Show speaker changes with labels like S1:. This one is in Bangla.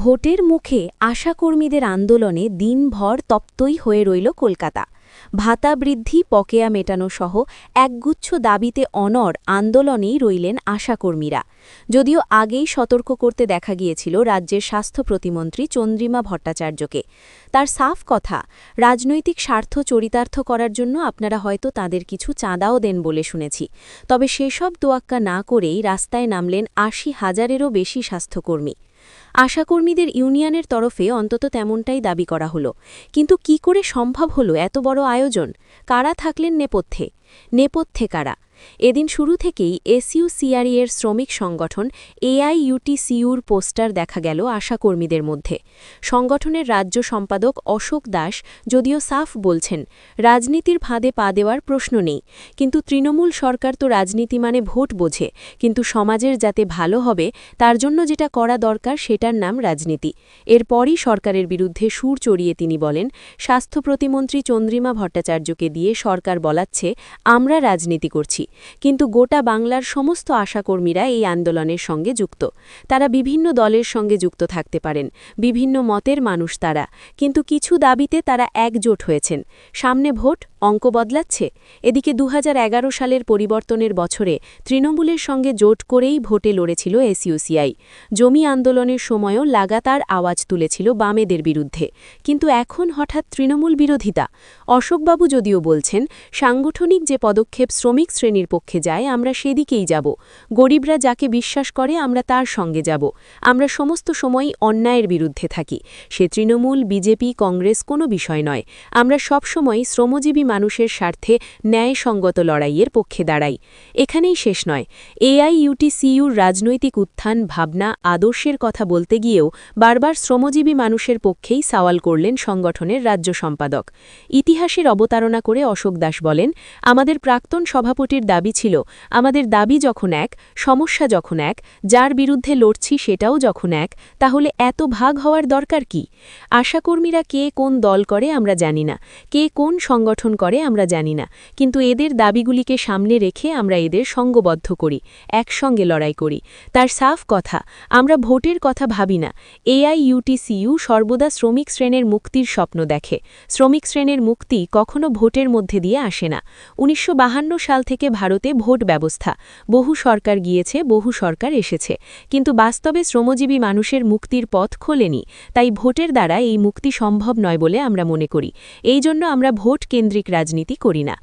S1: ভোটের মুখে আশাকর্মীদের আন্দোলনে দিনভর তপ্তই হয়ে রইল কলকাতা ভাতা বৃদ্ধি পকেয়া মেটানো সহ একগুচ্ছ দাবিতে অনর আন্দোলনেই রইলেন আশাকর্মীরা যদিও আগেই সতর্ক করতে দেখা গিয়েছিল রাজ্যের স্বাস্থ্য প্রতিমন্ত্রী চন্দ্রিমা ভট্টাচার্যকে তার সাফ কথা রাজনৈতিক স্বার্থ চরিতার্থ করার জন্য আপনারা হয়তো তাদের কিছু চাঁদাও দেন বলে শুনেছি তবে সেসব দোয়াক্কা না করেই রাস্তায় নামলেন আশি হাজারেরও বেশি স্বাস্থ্যকর্মী আশাকর্মীদের ইউনিয়নের তরফে অন্তত তেমনটাই দাবি করা হলো কিন্তু কি করে সম্ভব হলো এত বড় আয়োজন কারা থাকলেন নেপথ্যে নেপথ্যে কারা এদিন শুরু থেকেই সিআরই এর শ্রমিক সংগঠন এআইইউটিসিউর পোস্টার দেখা গেল আশাকর্মীদের মধ্যে সংগঠনের রাজ্য সম্পাদক অশোক দাস যদিও সাফ বলছেন রাজনীতির ফাঁদে পা দেওয়ার প্রশ্ন নেই কিন্তু তৃণমূল সরকার তো রাজনীতি মানে ভোট বোঝে কিন্তু সমাজের যাতে ভালো হবে তার জন্য যেটা করা দরকার সেটা এটার নাম রাজনীতি এরপরই সরকারের বিরুদ্ধে সুর চড়িয়ে তিনি বলেন স্বাস্থ্য প্রতিমন্ত্রী চন্দ্রিমা ভট্টাচার্যকে দিয়ে সরকার বলাচ্ছে আমরা রাজনীতি করছি কিন্তু গোটা বাংলার সমস্ত আশাকর্মীরা এই আন্দোলনের সঙ্গে যুক্ত তারা বিভিন্ন দলের সঙ্গে যুক্ত থাকতে পারেন বিভিন্ন মতের মানুষ তারা কিন্তু কিছু দাবিতে তারা একজোট হয়েছেন সামনে ভোট অঙ্ক বদলাচ্ছে এদিকে দু সালের পরিবর্তনের বছরে তৃণমূলের সঙ্গে জোট করেই ভোটে লড়েছিল এসইউসিআই জমি আন্দোলনের সময়ও লাগাতার আওয়াজ তুলেছিল বামেদের বিরুদ্ধে কিন্তু এখন হঠাৎ তৃণমূল বিরোধিতা অশোকবাবু যদিও বলছেন সাংগঠনিক যে পদক্ষেপ শ্রমিক শ্রেণীর পক্ষে যায় আমরা সেদিকেই যাব গরিবরা যাকে বিশ্বাস করে আমরা তার সঙ্গে যাব আমরা সমস্ত সময়ই অন্যায়ের বিরুদ্ধে থাকি সে তৃণমূল বিজেপি কংগ্রেস কোনো বিষয় নয় আমরা সময় শ্রমজীবী মানুষের স্বার্থে ন্যায়সঙ্গত লড়াইয়ের পক্ষে দাঁড়াই এখানেই শেষ নয় এআইইউটিসিইউর রাজনৈতিক উত্থান ভাবনা আদর্শের কথা বলতে গিয়েও বারবার শ্রমজীবী মানুষের পক্ষেই সাওয়াল করলেন সংগঠনের রাজ্য সম্পাদক ইতিহাসের অবতারণা করে অশোক দাস বলেন আমাদের প্রাক্তন সভাপতির দাবি ছিল আমাদের দাবি যখন এক সমস্যা যখন এক যার বিরুদ্ধে লড়ছি সেটাও যখন এক তাহলে এত ভাগ হওয়ার দরকার কি আশাকর্মীরা কে কোন দল করে আমরা জানি না কে কোন সংগঠন করে আমরা জানি না কিন্তু এদের দাবিগুলিকে সামনে রেখে আমরা এদের সঙ্গবদ্ধ করি একসঙ্গে লড়াই করি তার সাফ কথা আমরা ভোটের কথা ভাবি না এআই ইউটিসিইউ সর্বদা শ্রমিক শ্রেণের মুক্তির স্বপ্ন দেখে শ্রমিক শ্রেণের মুক্তি কখনো ভোটের মধ্যে দিয়ে আসে না উনিশশো সাল থেকে ভারতে ভোট ব্যবস্থা বহু সরকার গিয়েছে বহু সরকার এসেছে কিন্তু বাস্তবে শ্রমজীবী মানুষের মুক্তির পথ খোলেনি তাই ভোটের দ্বারা এই মুক্তি সম্ভব নয় বলে আমরা মনে করি এই জন্য আমরা ভোট কেন্দ্রিক রাজনীতি করি না